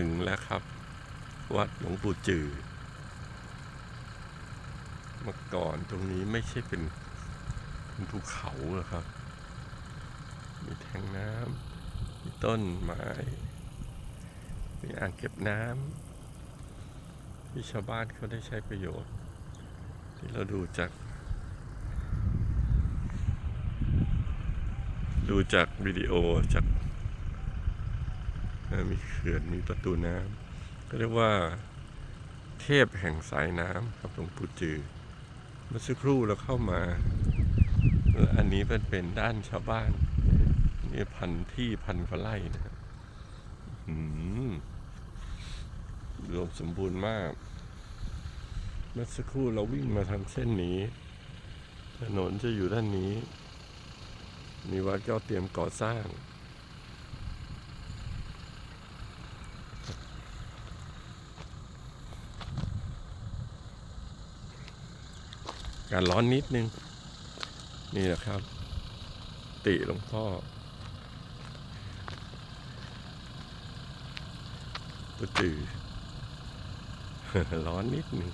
ถึงแล้วครับ วัดหลวงปู่จือเมื่อก่อนตรงนี้ไม่ใช่เป็นเป็นภูเขาหรอกครับ มีแทงน้ำมีต้นไม้ มีอ่างเก็บน้ำที่ชาวบ้านเขาได้ใช้ประโยชน์ ที่เราดูจาก ดูจากวิดีโอจาก มีเขื่อนมีประตูน้ำก็เรียกว่าเทพแห่งสายน้ำครับหลวงปู่จือเมื่อสักครู่เราเข้ามาแล้วอันนี้เป็นเป็นด้านชาวบ้านนี่พันที่พันกว่าไร่นะครับรวมสมบูรณ์มาก เมื่อสักครู่เราวิ่งมาทางเส้นนี้ ถนนจะอยู่ด้านนี้ มีวัดก็เตรียมก่อสร้าง การร้อนนิดนึง นี่แหละครับ ติหลวงพ่อตัวจือร้อนนิดนึง